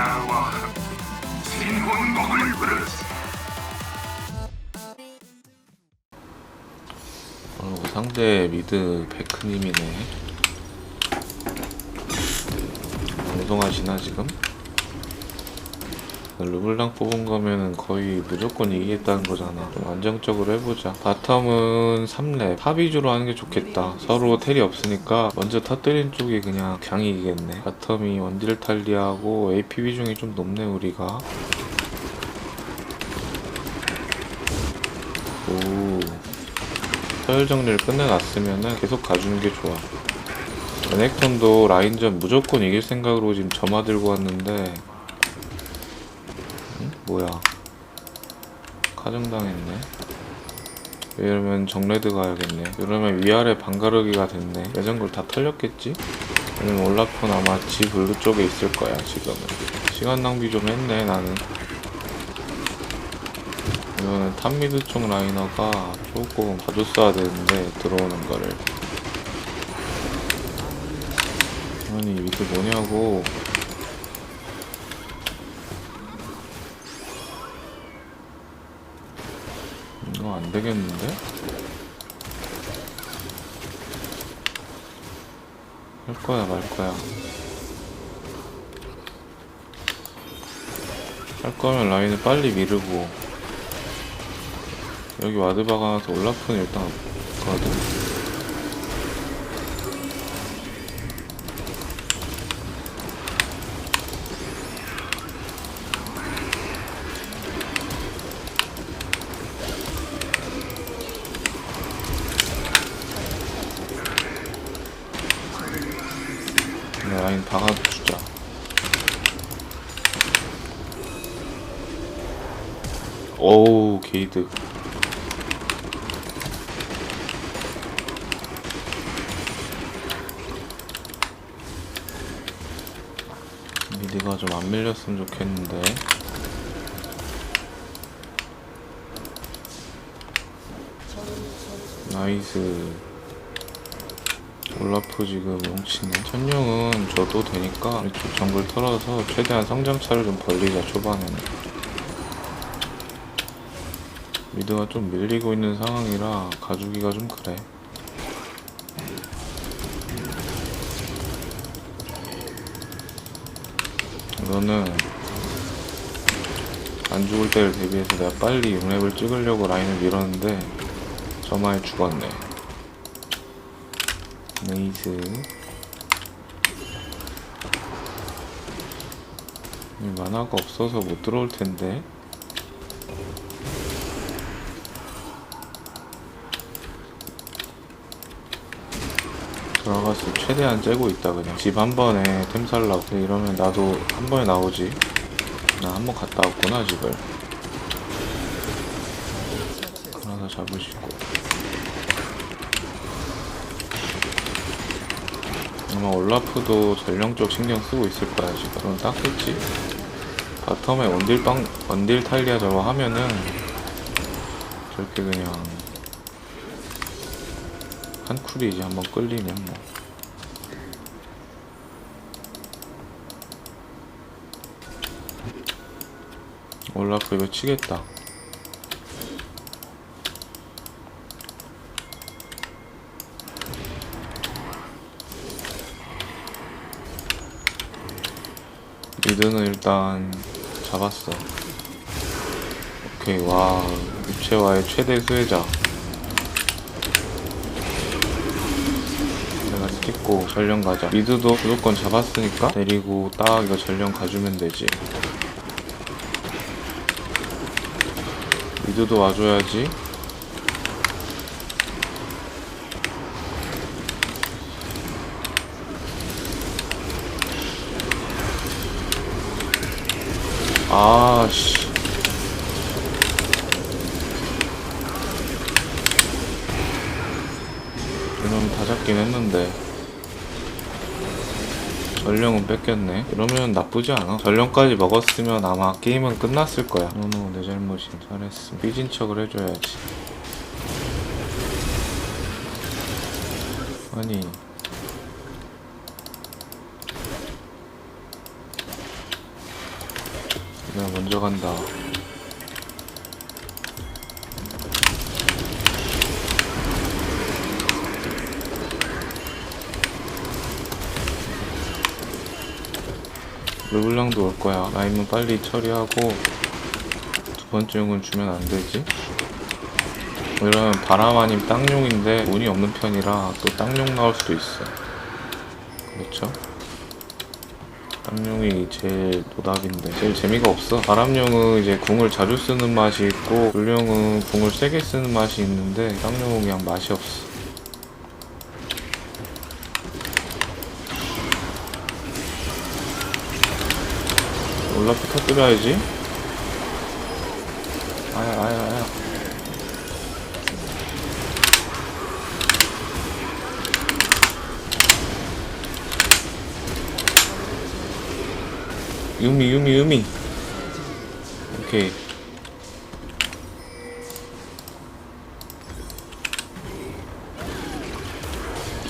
나와 진혼곡을 부르시 어, 상대 미드 베크님이네. 방송하시나 지금? 르블랑 뽑은 거면은 거의 무조건 이기겠다는 거잖아. 좀 안정적으로 해보자. 바텀은 3렙. 탑 위주로 하는 게 좋겠다. 서로 텔이 없으니까 먼저 터뜨린 쪽이 그냥 강이 이기겠네. 바텀이 원딜 탈리하고 AP 비중이 좀 높네 우리가. 오. 서열 정리를 끝내놨으면은 계속 가주는 게 좋아. 레넥톤도 라인전 무조건 이길 생각으로 지금 점화 들고 왔는데, 응? 뭐야? 가정당했네. 이러면 정레드 가야겠네. 이러면 위아래 반가르기가 됐네. 걸다 털렸겠지? 아니면 올라폰 아마 지 블루 쪽에 있을 거야, 지금은. 시간 낭비 좀 했네, 나는. 이거는 탑미드 쪽 라이너가 조금 봐줬어야 되는데 들어오는 거를 아니 미드 뭐냐고 이거 안 되겠는데? 할 거야 말 거야 할 거면 라인을 빨리 미르고 여기 와드 박아놔서 올라프는 일단 없거든. 네, 라인 박아주자. 오우 게이드 미드가 좀 안 밀렸으면 좋겠는데. 나이스. 올라프 지금 뭉치네. 천룡은 줘도 되니까 이쪽 정글 털어서 최대한 성장차를 좀 벌리자 초반에는 미드가 좀 밀리고 있는 상황이라 가주기가 좀 그래. 이거는 안 죽을 때를 대비해서 내가 빨리 6렙을 찍으려고 라인을 밀었는데 저마에 죽었네. 네이스 이 만화가 없어서 못 들어올 텐데 들어가서 최대한 째고 있다. 그냥 집 한 번에 템 살라고. 이러면 나도 한 번에 나오지. 나 한 번 갔다 왔구나 집을. 하나 더 잡으시고. 아마 올라프도 전령 쪽 신경 쓰고 있을 거야 지금. 그럼 딱겠지? 바텀에 원딜 빵 원딜 탈리아 저거 하면은 저렇게 그냥 한 쿨이지 한번 끌리면 뭐. 올라프 이거 치겠다. 미드는 일단 잡았어. 오케이 와 입체와의 최대 수혜자 찍고 전령 가자. 미드도 무조건 잡았으니까 데리고 딱 이거 전령 가주면 되지. 미드도 와줘야지. 아씨. 이놈 다 잡긴 했는데 전령은 뺏겼네. 이러면 나쁘지 않아. 전령까지 먹었으면 아마 게임은 끝났을 거야. 노노 내 잘못임 잘했음. 삐진 척을 해줘야지. 아니. 먼저 간다. 르블랑도 올 거야. 라임은 빨리 처리하고 두 번째 용은 주면 안 되지? 이러면 바람 아님 땅용인데 운이 없는 편이라 또 땅용 나올 수도 있어. 그렇죠? 땅용이 제일 노답인데 제일 재미가 없어. 바람용은 이제 궁을 자주 쓰는 맛이 있고 불용은 궁을 세게 쓰는 맛이 있는데 땅용은 그냥 맛이 없어. 올라프 터뜨려야지. 아야 아야 아야. 유미 유미 유미 오케이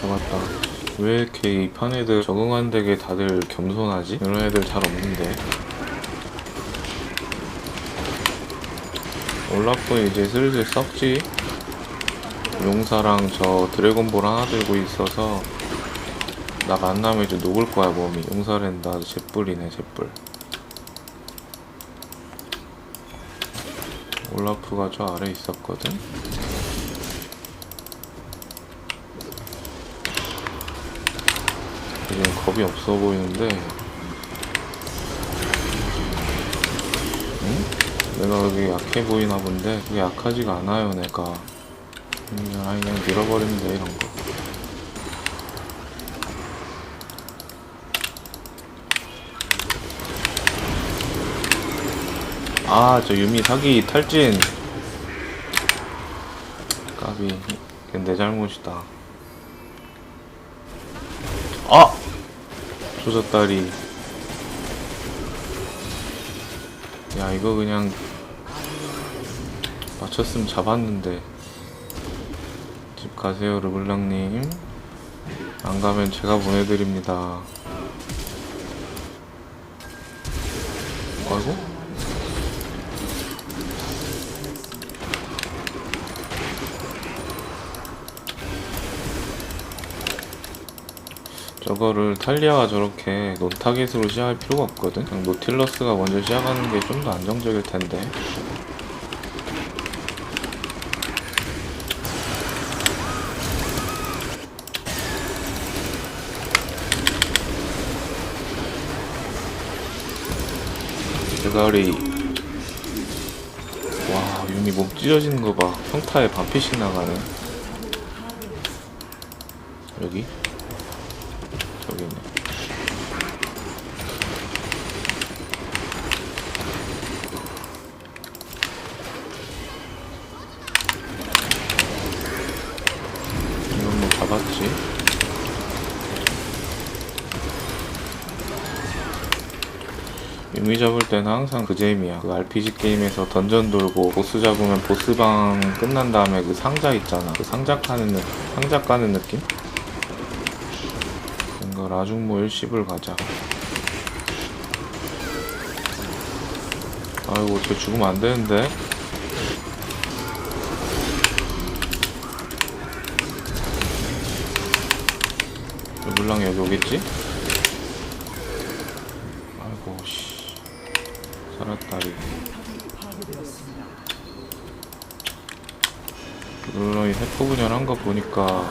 잡았다 왜 이렇게 이 판 애들 적응 안 되게 다들 겸손하지? 이런 애들 잘 없는데 올라프 이제 슬슬 썩지. 용사랑 저 드래곤볼 하나 들고 있어서 나 만나면 이제 녹을 거야 몸이. 용사랜다 잿불이네 잿불 올라프가 저 아래 있었거든. 이제 겁이 없어 보이는데 응? 내가 여기 약해 보이나 본데 그게 약하지가 않아요 내가 음, 아니 그냥 밀어버리면 돼 이런 거 아, 저 유미 사기 탈진. 까비. 내 잘못이다. 아! 조졌다리. 야, 이거 그냥 맞췄으면 잡았는데. 집 가세요, 르블랑님. 안 가면 제가 보내드립니다. 저거를 탈리아가 저렇게 논타겟으로 시작할 필요가 없거든. 그냥 노틸러스가 먼저 시작하는 게 좀 더 안정적일 텐데. 대가리. 와, 유미 몸 찢어지는 거 봐. 평타에 반피씩 나가네. 여기? 저기 있네. 잡았지? 유미 잡을 때는 항상 그 재미야. 그 RPG 게임에서 던전 돌고 보스 잡으면 보스방 끝난 다음에 그 상자 있잖아. 그 상자 까는 느 상자 까는 느낌? 이거 라중모 1십을 가자. 아이고, 쟤 죽으면 안 되는데. 물랑이 여기 오겠지? 아이고, 씨. 살았다리. 물랑이 세포 분열한 거 보니까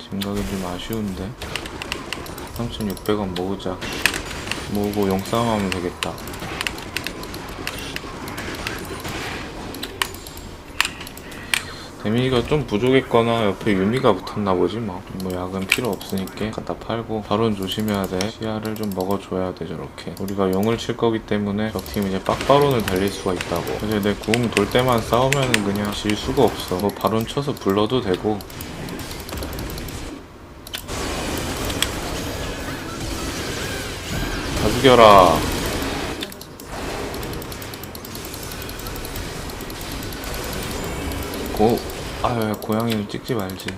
짐각이 좀 아쉬운데 3600원 모으자 모으고 용싸움 하면 되겠다 데미지가 좀 부족했거나 옆에 유미가 붙었나 보지 뭐. 뭐 약은 필요 없으니까 갖다 팔고 바론 조심해야 돼. 시야를 좀 먹어줘야 돼 저렇게. 우리가 용을 칠 거기 때문에 저팀 이제 빡바론을 달릴 수가 있다고. 사실 내 구음 돌 때만 싸우면은 그냥 질 수가 없어. 뭐 바론 쳐서 불러도 되고 다 죽여라. 고, 아유 고양이를 찍지 말지.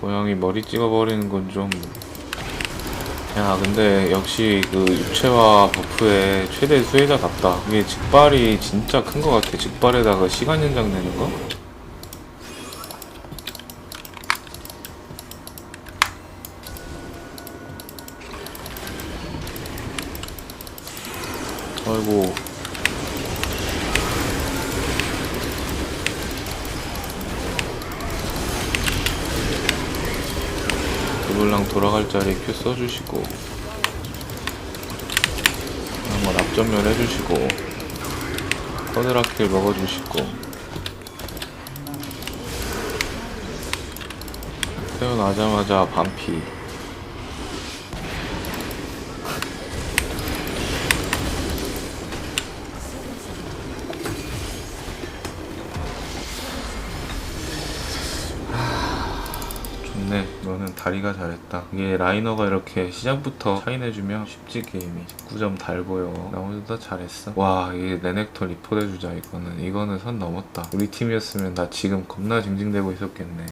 고양이 머리 찍어버리는 건 좀 야 근데 역시 그 육체와 버프의 최대 수혜자답다. 이게 직발이 진짜 큰 것 같아. 직발에다가 시간 연장되는 거? 블랑 돌아갈 자리 큐 써주시고 한번 앞전면 해주시고 허드라킬 먹어주시고 태어나자마자 반피 다리가 잘했다. 이게 라이너가 이렇게 시작부터 차이내주면 쉽지 게임이. 9점 달 보여. 나머지 다 잘했어. 와, 이게 레넥터 리포트해주자 이거는. 이거는 선 넘었다. 우리 팀이었으면 나 지금 겁나 징징대고 있었겠네.